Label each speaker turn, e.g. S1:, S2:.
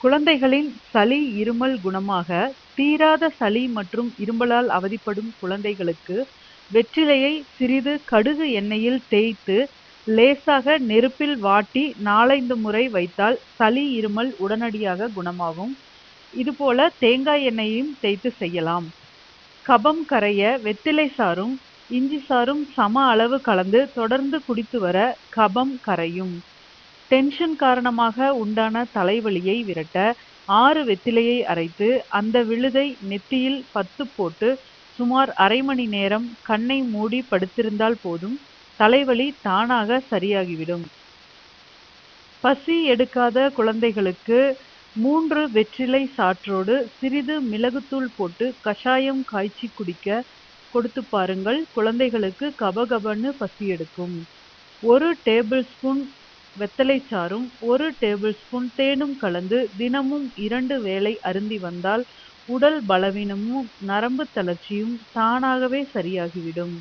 S1: குழந்தைகளின் சளி இருமல் குணமாக தீராத சளி மற்றும் இருமலால் அவதிப்படும் குழந்தைகளுக்கு வெற்றிலையை சிறிது கடுகு எண்ணெயில் தேய்த்து லேசாக நெருப்பில் வாட்டி நாலைந்து முறை வைத்தால் சளி இருமல் உடனடியாக குணமாகும். இதுபோல தேங்காய் எண்ணெயையும் தேய்த்து செய்யலாம். கபம் கரைய வெத்திலை சாறும் இஞ்சி சாறும் சம அளவு கலந்து தொடர்ந்து குடித்து வர கபம் கரையும். டென்ஷன் காரணமாக உண்டான தலைவலியை விரட்ட ஆறு வெத்திலையை அரைத்து அந்த விழுதை நெத்தியில் பத்து போட்டு சுமார் அரை மணி நேரம் கண்ணை மூடி படுத்திருந்தால் போதும் தலைவலி தானாக சரியாகிவிடும். பசி எடுக்காத குழந்தைகளுக்கு மூன்று வெற்றிலை சாற்றோடு சிறிது மிளகுத்தூள் போட்டு கஷாயம் காய்ச்சி குடிக்க கொடுத்து பாருங்கள். குழந்தைகளுக்கு கபகபன்னு பசி எடுக்கும். ஒரு டேபிள் ஸ்பூன் வெத்தலை சாறும் ஒரு டேபிள் ஸ்பூன் தேனும் கலந்து தினமும் இரண்டு வேளை அருந்தி வந்தால் உடல் பலவீனமும் நரம்பு தளர்ச்சியும் தானாகவே சரியாகிவிடும்.